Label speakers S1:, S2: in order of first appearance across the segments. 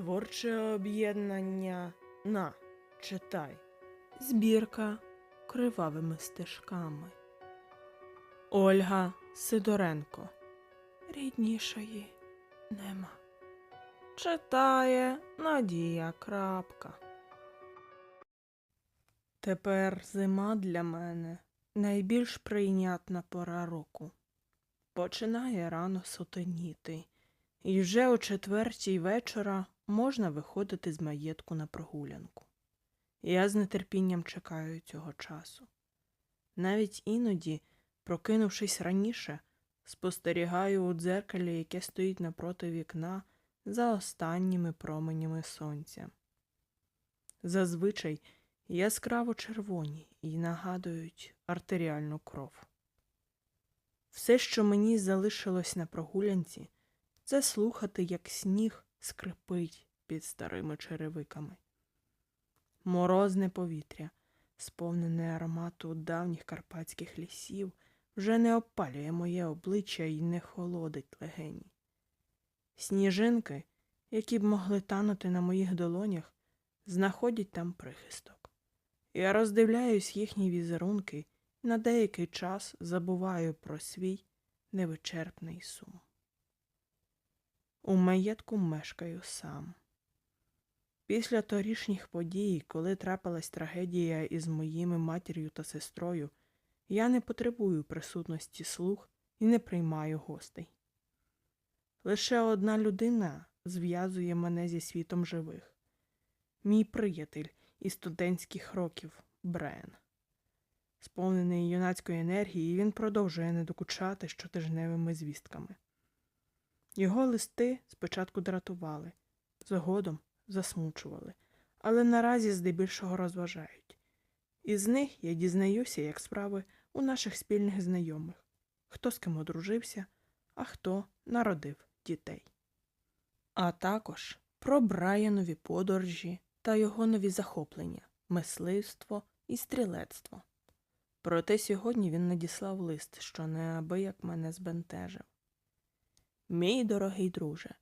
S1: Творче об'єднання на читай.
S2: Збірка кривавими стежками. Ольга Сидоренко. Ріднішої нема. Читає Надія Крапка. Тепер зима для мене найбільш прийнятна пора року. Починає рано сутеніти, і вже о четвертій вечора можна виходити з маєтку на прогулянку. Я з нетерпінням чекаю цього часу. Навіть іноді, прокинувшись раніше, спостерігаю у дзеркалі, яке стоїть напроти вікна, за останніми променями сонця. Зазвичай яскраво червоні і нагадують артеріальну кров. Все, що мені залишилось на прогулянці, це слухати, як сніг скрипить під старими черевиками. Морозне повітря, сповнене аромату давніх карпатських лісів, вже не опалює моє обличчя і не холодить легені. Сніжинки, які б могли танути на моїх долонях, знаходять там прихисток. Я роздивляюсь їхні візерунки і на деякий час забуваю про свій невичерпний сум. У маєтку мешкаю сам. Після торішніх подій, коли трапилась трагедія із моїми матір'ю та сестрою, я не потребую присутності слуг і не приймаю гостей. Лише одна людина зв'язує мене зі світом живих мій приятель із студентських років Брен. Сповнений юнацької енергії, він продовжує не докучати щотижневими звістками. Його листи спочатку дратували, згодом засмучували, але наразі здебільшого розважають. Із них я дізнаюся, як справи у наших спільних знайомих, хто з ким одружився, а хто народив дітей. А також про Брайанові подорожі та його нові захоплення, мисливство і стрілецтво. Проте сьогодні він надіслав лист, що неабияк мене збентежив. Мій дорогий друже,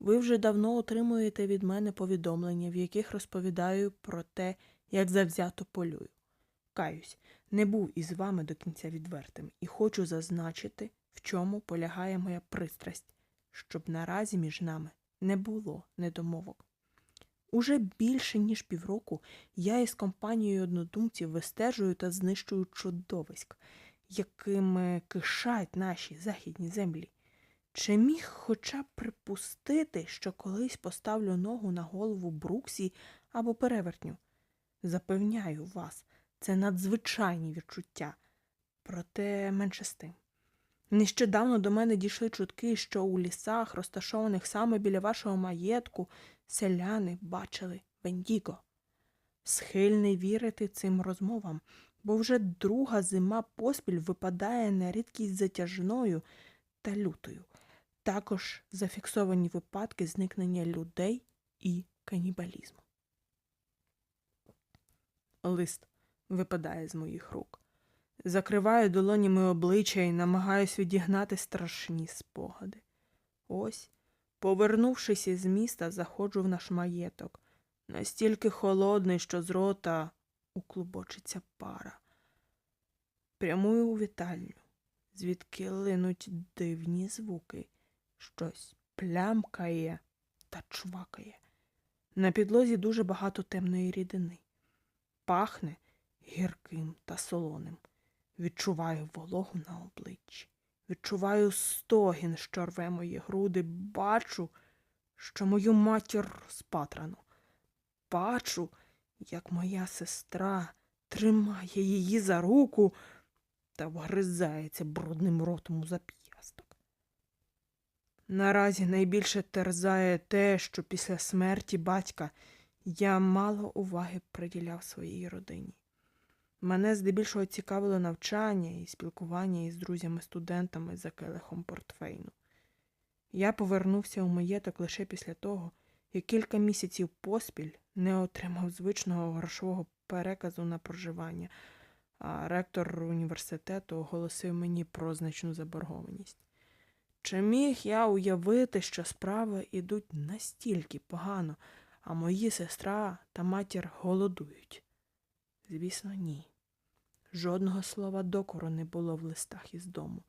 S2: ви вже давно отримуєте від мене повідомлення, в яких розповідаю про те, як завзято полюю. Каюсь, не був із вами до кінця відвертим і хочу зазначити, в чому полягає моя пристрасть, щоб наразі між нами не було недомовок. Уже більше ніж півроку я із компанією однодумців вистежую та знищую чудовиськ, якими кишать наші західні землі. Чи міг хоча б припустити, що колись поставлю ногу на голову Бруксі або перевертню? Запевняю вас, це надзвичайні відчуття, проте менше з тим. Нещодавно до мене дійшли чутки, що у лісах, розташованих саме біля вашого маєтку, селяни бачили Вендіго. Схильний вірити цим розмовам, бо вже друга зима поспіль випадає на рідкість затяжною та лютою. Також зафіксовані випадки зникнення людей і канібалізму. Лист випадає з моїх рук. Закриваю долонями обличчя і намагаюсь відігнати страшні спогади. Ось, повернувшись із міста, заходжу в наш маєток, настільки холодний, що з рота уклубочиться пара. Прямую у вітальню, звідки линуть дивні звуки, щось плямкає та чвакає. На підлозі дуже багато темної рідини. Пахне гірким та солоним. Відчуваю вологу на обличчі, відчуваю стогін, що рве мої груди, бачу, що мою матір розпатрано. Бачу, як моя сестра тримає її за руку та вгризається брудним ротом у зап'ясток. Наразі найбільше терзає те, що після смерті батька я мало уваги приділяв своїй родині. Мене здебільшого цікавило навчання і спілкування із друзями-студентами за келихом портфейну. Я повернувся у маєток лише після того, як кілька місяців поспіль не отримав звичного грошового переказу на проживання, а ректор університету оголосив мені про значну заборгованість. Чи міг я уявити, що справи ідуть настільки погано, а мої сестра та матір голодують? Звісно, ні. Жодного слова докору не було в листах із дому,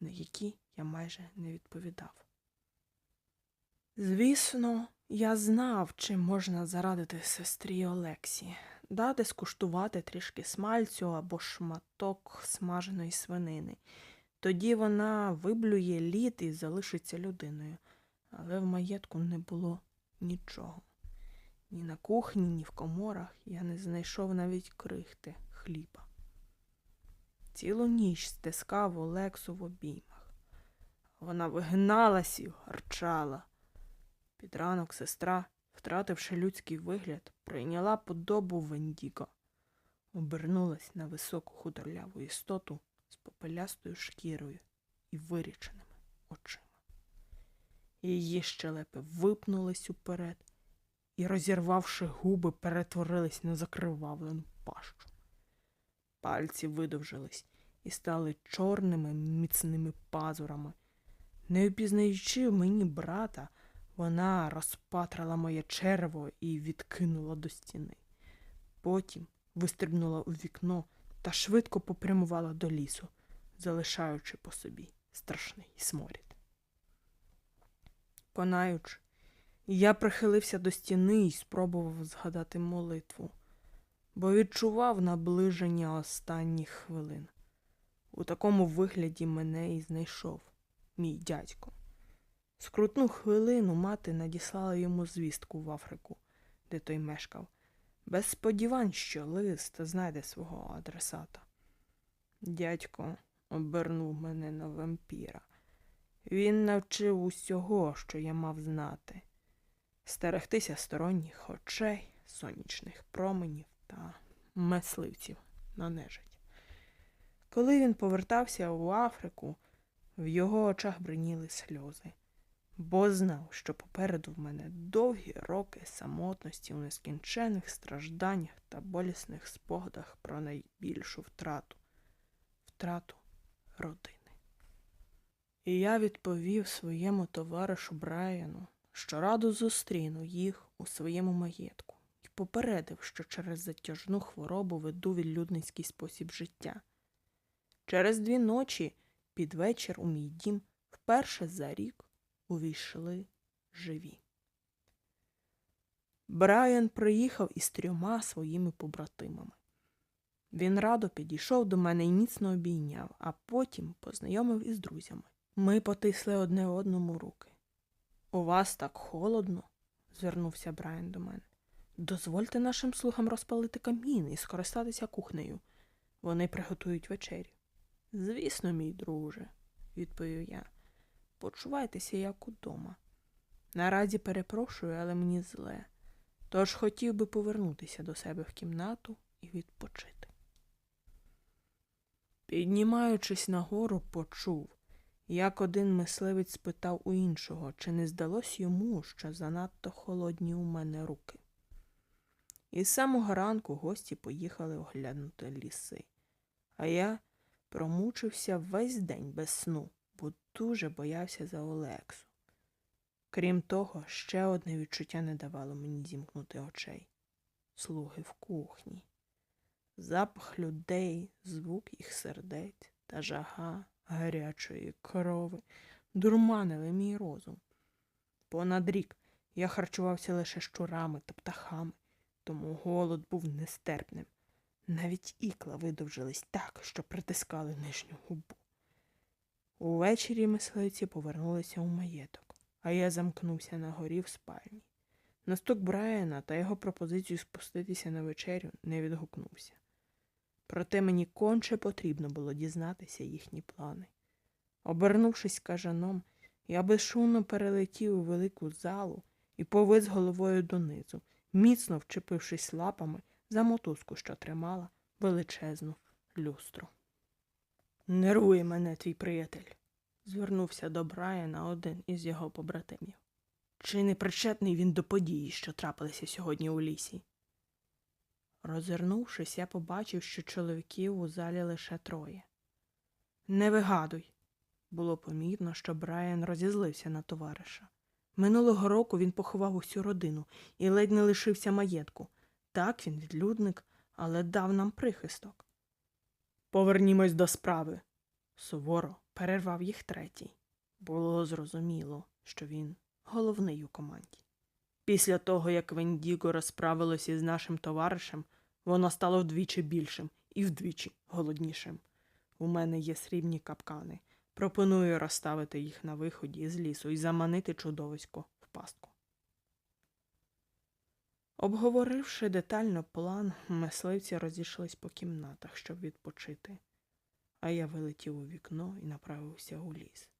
S2: на які я майже не відповідав. Звісно, я знав, чим можна зарадити сестрі Олексі, дати скуштувати трішки смальцю або шматок смаженої свинини. Тоді вона виблює лід і залишиться людиною. Але в маєтку не було нічого. Ні на кухні, ні в коморах я не знайшов навіть крихти хліба. Цілу ніч стискав Олексу в обіймах. Вона вигиналась і гарчала. Під ранок сестра, втративши людський вигляд, прийняла подобу Вендіго, обернулась на високу худорляву істоту з попелястою шкірою і виріченими очима. Її щелепи випнулись уперед і, розірвавши губи, перетворились на закривавлену пащу. Пальці видовжились і стали чорними міцними пазурами. Не впізнаючи мені брата, вона розпатрала моє черво і відкинула до стіни. Потім вистрибнула у вікно та швидко попрямувала до лісу, залишаючи по собі страшний сморід. Конаючи, я прихилився до стіни і спробував згадати молитву, бо відчував наближення останніх хвилин. У такому вигляді мене і знайшов мій дядько. Скрутну хвилину мати надіслала йому звістку в Африку, де той мешкав, без сподівань, що лист знайде свого адресата. Дядько обернув мене на вампіра. Він навчив усього, що я мав знати, стерегтися сторонніх очей, сонячних променів та мисливців на нежить. Коли він повертався у Африку, в його очах бриніли сльози, бо знав, що попереду в мене довгі роки самотності у нескінчених стражданнях та болісних спогадах про найбільшу втрату втрату родини. І я відповів своєму товаришу Брайану, що радо зустріну їх у своєму маєтку і попередив, що через затяжну хворобу веду відлюдницький спосіб життя. Через дві ночі під вечір у мій дім вперше за рік увійшли живі. Брайан приїхав із трьома своїми побратимами. Він радо підійшов до мене і міцно обійняв, а потім познайомив із друзями. Ми потисли одне одному руки. У вас так холодно, звернувся Брайан до мене. Дозвольте нашим слугам розпалити камін і скористатися кухнею. Вони приготують вечерю. Звісно, мій друже, відповів я. Почувайтеся як удома. Наразі перепрошую, але мені зле. Тож хотів би повернутися до себе в кімнату і відпочити. Піднімаючись нагору, почув, як один мисливець спитав у іншого, чи не здалось йому, що занадто холодні у мене руки. І з самого ранку гості поїхали оглянути ліси, а я промучився весь день без сну, бо дуже боявся за Олексу. Крім того, ще одне відчуття не давало мені зімкнути очей слуги в кухні запах людей, звук їх сердець та жага гарячої крови дурманили мій розум. Понад рік я харчувався лише щурами та птахами, тому голод був нестерпним. Навіть ікла видовжились так, що притискали нижню губу. Увечері мисливці повернулися у маєток, а я замкнувся на горі в спальні. На стук Брайана та його пропозицію спуститися на вечерю не відгукнувся. Проте мені конче потрібно було дізнатися їхні плани. Обернувшись кажаном, я безшумно перелетів у велику залу і повис головою донизу, міцно вчепившись лапами за мотузку, що тримала величезну люстру. Нервує мене твій приятель, звернувся до Брайана один із його побратимів. Чи не причетний він до події, що трапилися сьогодні у лісі? Розвернувшись, я побачив, що чоловіків у залі лише троє. Не вигадуй, Було помітно, що Брайан розізлився на товариша. Минулого року він поховав усю родину і ледь не лишився маєтку. Так він відлюдник, але дав нам прихисток. Повернімось до справи. Суворо перервав їх третій. Було зрозуміло, що він головний у команді. Після того, як Вендіго розправилося із нашим товаришем, воно стало вдвічі більшим і вдвічі голоднішим. У мене є срібні капкани. Пропоную розставити їх на виході з лісу і заманити чудовисько в пастку. Обговоривши детально план, мисливці розійшлись по кімнатах, щоб відпочити, а я вилетів у вікно і направився у ліс.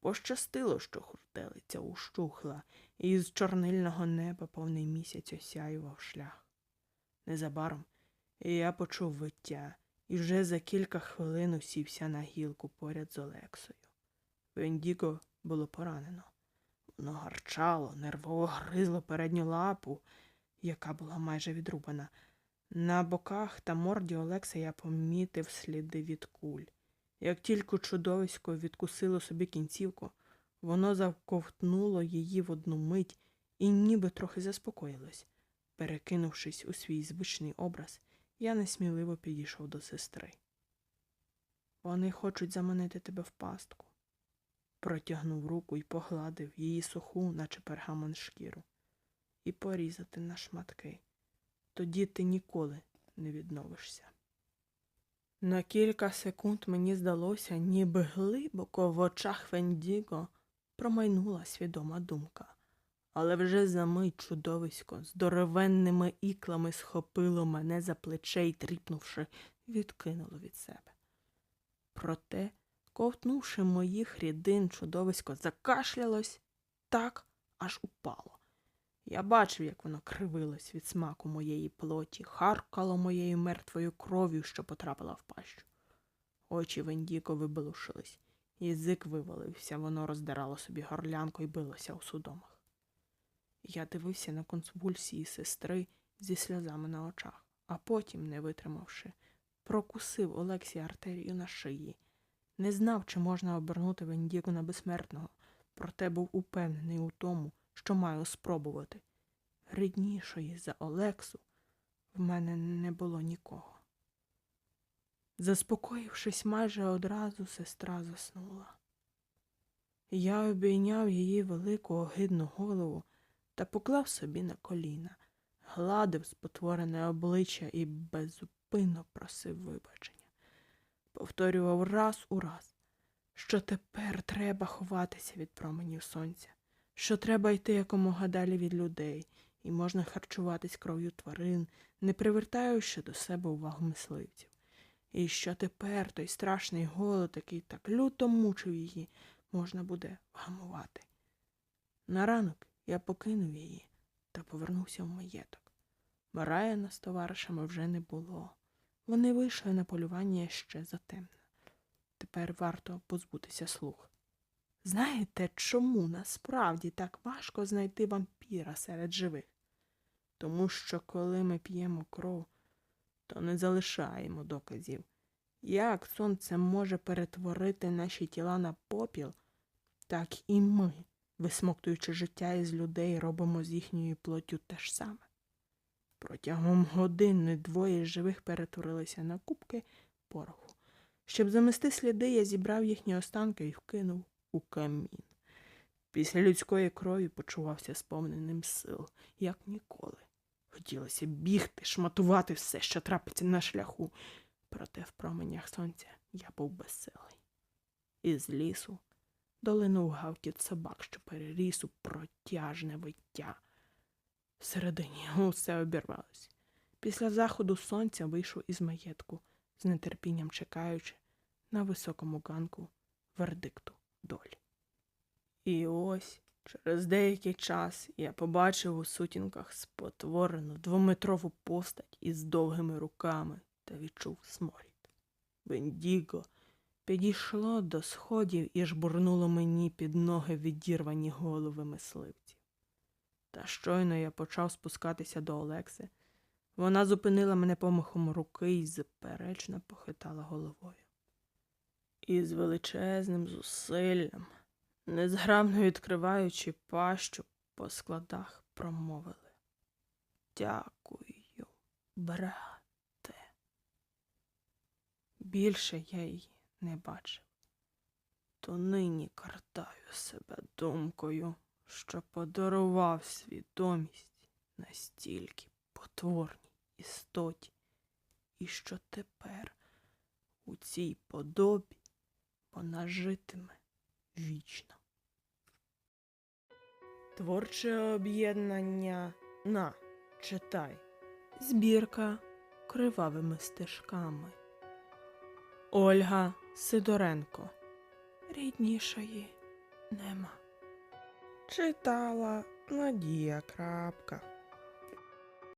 S2: Пощастило, що хуртелиця ущухла, і з чорнильного неба повний місяць осяював шлях. Незабаром я почув виття і вже за кілька хвилин усівся на гілку поряд з Олексою. Вендіго було поранено. Воно гарчало, нервово гризло передню лапу, яка була майже відрубана. На боках та морді Олекса я помітив сліди від куль. Як тільки чудовисько відкусило собі кінцівку, воно заковтнуло її в одну мить і ніби трохи заспокоїлось. Перекинувшись у свій звичний образ, я несміливо підійшов до сестри. Вони хочуть заманити тебе в пастку. Протягнув руку і погладив її суху, наче пергамон шкіру, і порізати на шматки. Тоді ти ніколи не відновишся. На кілька секунд мені здалося, ніби глибоко в очах Вендіго промайнула свідома думка. Але вже за мить чудовисько здоровенними іклами схопило мене за плече й тріпнувши, відкинуло від себе. Проте, ковтнувши моїх рідин, чудовисько закашлялось так, аж упало. Я бачив, як воно кривилось від смаку моєї плоті, харкало моєю мертвою кров'ю, що потрапила в пащу. Очі Вендіко вибалушились, язик вивалився, воно роздирало собі горлянку і билося у судомах. Я дивився на конвульсії сестри зі сльозами на очах, а потім, не витримавши, прокусив Олексі артерію на шиї. Не знав, чи можна обернути Вендіку на безсмертного, проте був упевнений у тому, що маю спробувати. Ріднішої за Олексу в мене не було нікого. Заспокоївшись майже одразу, сестра заснула. Я обійняв її велику огидну голову та поклав собі на коліна, гладив спотворене обличчя і беззупинно просив вибачення. Повторював раз у раз, що тепер треба ховатися від променів сонця, що треба йти якомога далі від людей, і можна харчуватись кров'ю тварин, не привертаючи до себе увагу мисливців. І що тепер той страшний голод, який так люто мучив її, можна буде вгамувати. На ранок я покинув її та повернувся в маєток. Бараяна з товаришами вже не було. Вони вийшли на полювання ще затемно. Тепер варто позбутися слух. Знаєте, чому насправді так важко знайти вампіра серед живих? Тому що коли ми п'ємо кров, то не залишаємо доказів. Як сонце може перетворити наші тіла на попіл, так і ми, висмоктуючи життя із людей, робимо з їхньою плоттю те ж саме. Протягом години двоє живих перетворилися на кубки пороху. Щоб замести сліди, я зібрав їхні останки і вкинув у камін. Після людської крові почувався сповненим сил, як ніколи. Хотілося бігти, шматувати все, що трапиться на шляху, проте в променях сонця я був безсилий. Із лісу долинув гавкіт собак, що переріс у протяжне виття. Всередині усе обірвалось. Після заходу сонця вийшов із маєтку, з нетерпінням чекаючи на високому ганку вердикту долі. І ось через деякий час я побачив у сутінках спотворену двометрову постать із довгими руками та відчув сморід. Бендіго підійшло до сходів і жбурнуло мені під ноги відірвані голови мисливців. Та щойно я почав спускатися до Олекси. Вона зупинила мене помахом руки і заперечно похитала головою. І з величезним зусиллям, незграбно відкриваючи пащу по складах, промовили. Дякую, брате. Більше я її не бачив. То нині картаю себе думкою, що подарував свідомість настільки потворній істоті, і що тепер у цій подобі вона житиме вічно.
S1: Творче об'єднання на читай.
S2: Збірка кривавими стежками. Ольга Сидоренко. Ріднішої нема.
S1: Читала Надія Крапка.